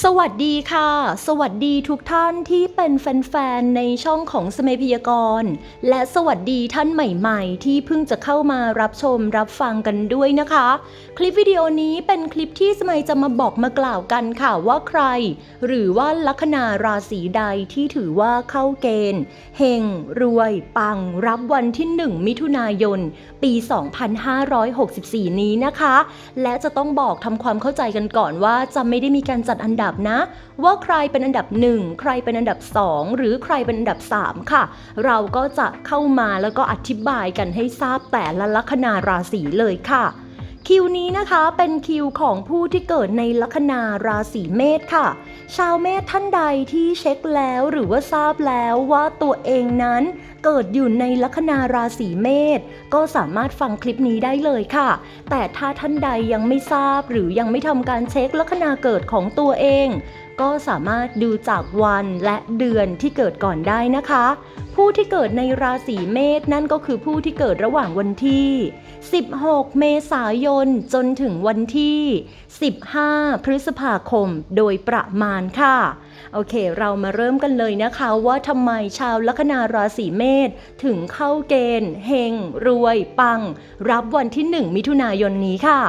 สวัสดีค่ะ สวัสดีทุกท่านที่เป็นแฟนๆ ในช่องของสมัยพยากรณ์และสวัสดีท่านใหม่ๆ ที่เพิ่งจะเข้ามารับชมรับฟังกันด้วยนะคะ คลิปวิดีโอนี้เป็นคลิปที่สมัยจะมาบอกมากล่าวกันค่ะว่าใคร หรือว่าลัคนาราศีใดที่ถือว่าเข้าเกณฑ์เฮงรวย ปัง รับวันที่ 1 มิถุนายน ปี 2564 นี้นะคะ และจะต้องบอกทำความเข้าใจกันก่อนว่าจะไม่ได้มีการจัดอันดับนะ ว่าใครเป็นอันดับ 1 ใครเป็นอันดับ 2 หรือใครเป็นอันดับ 3 ค่ะ เราก็จะเข้ามาแล้วก็อธิบายกันให้ทราบแต่ละลัคนาราศีเลยค่ะ คิวนี้นะคะเป็นคิวของผู้ที่เกิดในลัคนาราศีเมษค่ะ ชาวเมษท่านใดที่เช็คแล้วหรือว่าทราบแล้วว่าตัวเองนั้นเกิดอยู่ในลัคนาราศีเมษก็สามารถฟังคลิปนี้ได้เลยค่ะ แต่ถ้าท่านใดยังไม่ทราบหรือยังไม่ทำการเช็คลัคนาเกิดของตัวเอง ก็สามารถดูจากวันและเดือนที่เกิดก่อนได้นะคะ ผู้ที่เกิดในราศีเมษนั่นก็คือผู้ที่เกิดระหว่างวันที่ 16 เมษายน จนถึงวันที่ 15 พฤษภาคมโดยประมาณค่ะ โอเค เรามาเริ่มกันเลยนะคะว่าทำไมชาวลัคนาราศีเมษถึงเข้าเกณฑ์เฮงรวย ปัง รับวันที่ 1 มิถุนายนนี้ค่ะ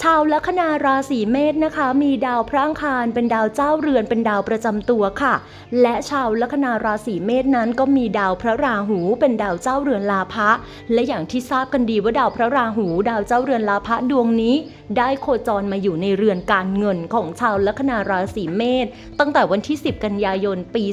ชาวลัคนาราศีเมษนะคะ มีดาวพระอังคารเป็นดาวเจ้าเรือนเป็นดาวประจำตัวค่ะ และชาวลัคนาราศีเมษนั้นก็มีดาวพระราหูเป็นดาวเจ้าเรือนลาภะและอย่างที่ทราบกันดีว่าดาวพระราหู ดาวเจ้าเรือนลาภะดวงนี้ได้โคจรมาอยู่ในเรือนการเงินของชาวลัคนาราศีเมษตั้งแต่วันที่ 10 กันยายนปี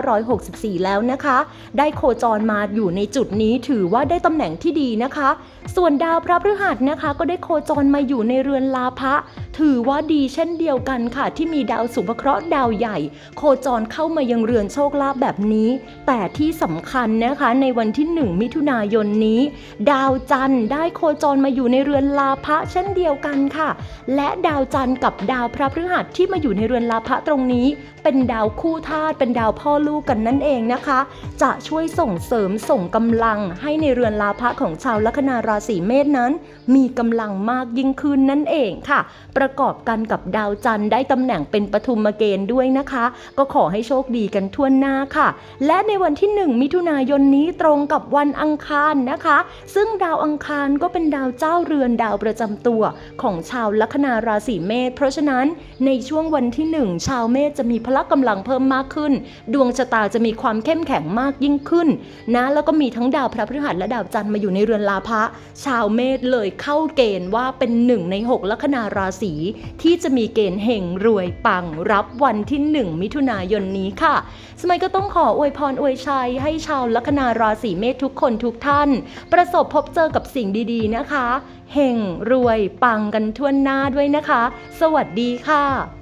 2564 แล้วนะคะ ได้โคจรมาอยู่ในจุดนี้ถือว่าได้ตำแหน่งที่ดีนะคะ ส่วนดาวพระพฤหัสนะคะ ก็ได้โคจรมาอยู่ในเรือนลาภะ ถือว่าดีเช่นเดียวกันค่ะ ที่มีดาวสุภเคราะห์ดาวใหญ่ โคจรเข้ามายังเรือนโชคลาภแบบนี้ แต่ที่สำคัญนะคะในวันที่ 1 มิถุนายนนี้ ดาวจันทร์ได้โคจรมาอยู่ในเรือนลาภะเช่นเดียวกันค่ะ และดาวจันทร์กับดาวพระพฤหัสที่มาอยู่ในเรือนลาภะตรงนี้ เป็นดาวคู่ธาตุเป็นดาวพ่อลูกกันนั่นเองนะคะ จะช่วยส่งเสริมส่งกำลังให้ในเรือนลาภะของชาวลัคนาราศีเมษนั้น มีกำลังมากยิ่งขึ้นนั่นเองค่ะประประกอบกันกับดาวจันทร์ได้ตำแหน่งเป็นปฐุมเกณฑ์ด้วยนะคะ ก็ขอให้โชคดีกันทั่วหน้าค่ะ และในวันที่ 1 มิถุนายนนี้ตรงกับวันอังคารนะคะ ซึ่งดาวอังคารก็เป็นดาวเจ้าเรือนดาวประจำตัว ของชาวลัคนาราศีเมษเพราะฉะนั้นในช่วงวันที่ 1 ชาวเมษจะมีพละกำลังเพิ่มมากขึ้น ดวงชะตาจะมีความเข้มแข็งมากยิ่งขึ้นนะแล้วก็มีทั้งดาวพระพฤหัสและดาวจันทร์มาอยู่ในเรือนลาภะชาวเมษเลยเข้าเกณฑ์ว่าเป็นหนึ่งในหกลัคนาราศีที่จะมีเกณฑ์เฮงรวยปังรับวันที่ 1 มิถุนายนนี้ค่ะ สมัยก็ต้องขออวยพรอวยชัย ให้ชาวลัคนาราศีเมษทุกคนทุกท่าน ประสบพบเจอกับสิ่งดีๆนะคะเฮงรวยปังกันทั่วหน้าด้วยนะคะ สวัสดีค่ะ